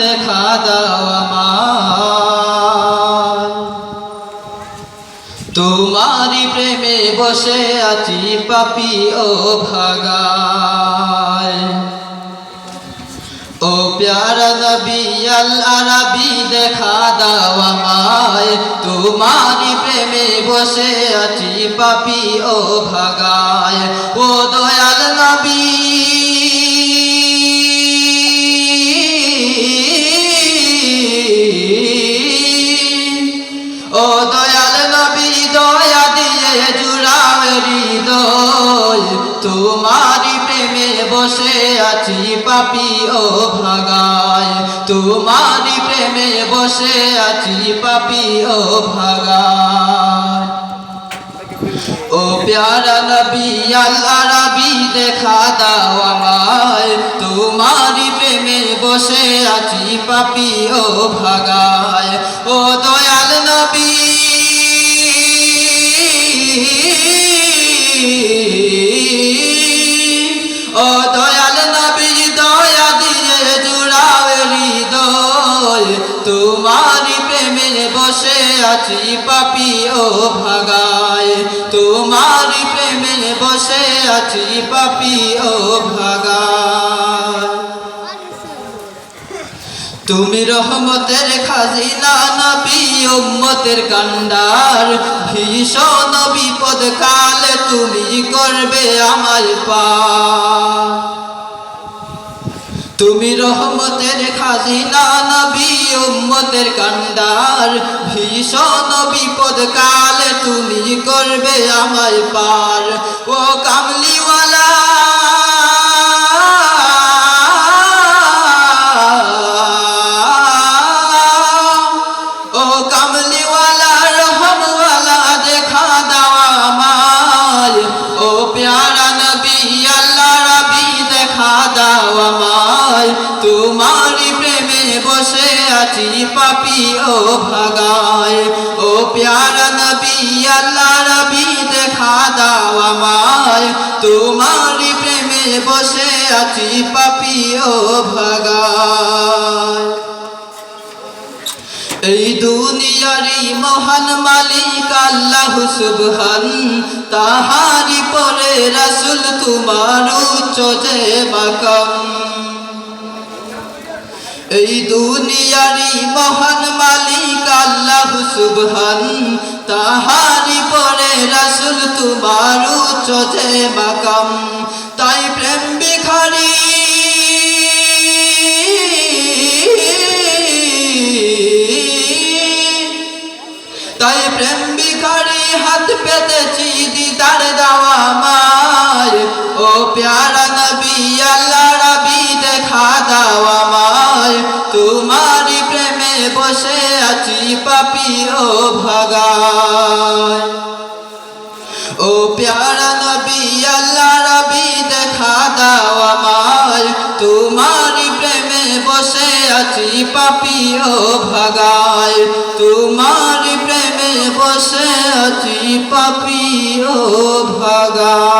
দেখা দাও আমার তোমারি প্রেমে বসে আছি পাপি ও ভাগায়। ও প্যারা নবী আল আরবি দেখা দাও আমায় তোমারি প্রেমে বসে আছি পাপি ও ভাগায়। ও দয়াল নবী। দয়াল নবী, দয়া দিয়ে জুড়াও হৃদয়। তোমারি প্রেমে বসে আছি পাপি ও ভাগায়। তোমারি প্রেমে বসে আছি পাপি ও ভাগায়। ও প্যারা নবী আল্লাহ রবি দেখা দাও আমায়। তোমারি প্রেমে বসে আছি পাপি ও ভাগায়। তোমারি প্রেমে বসে আছি পাপি ও ভাগায়। তোমারি প্রেমে বসে আছি পাপি ও ভাগায়। তুমি রহমতের খাজিনা, নবী উম্মতের কান্ডার। ভীষণ বিপদ কালে তুমি করবে আমায় পা তুমি রহমতের খাজিনা, নবী উম্মতের কান্ডার ভীষণ বিপদ কালে তুমি করবে আমায় পার। ও কামলিওয়ালা আছি পাপি ও ভাগায়। ও প্যারা নবী, আল্লাহ রবি, দেখা দাও আমায়। তোমারি প্রেমে বসে আছি পাপি ও ভাগায়। এই দুনিয়ারি মহান মালিক আল্লাহ সুবহান তাহারি পরে রাসুল তোমার উচ্চ যে মাকাম এই দুনিয়ারি মহান মালিক আল্লাহ সুবহান তাহারি পরে রাসুল তোমার উচ্চ মাকাম। তাই প্রেম বিখারি তাই প্রেম বিখারি হাত পেতেছি আছি পাপি ও ভাগায়। ও প্যারা নবী, আল্লাহ রবি, দেখা দাও আমায়। তোমারি প্রেমে বসে আছি পাপি ও ভাগায়। তোমারি প্রেমে বসে আছি পাপি ও ভাগায়।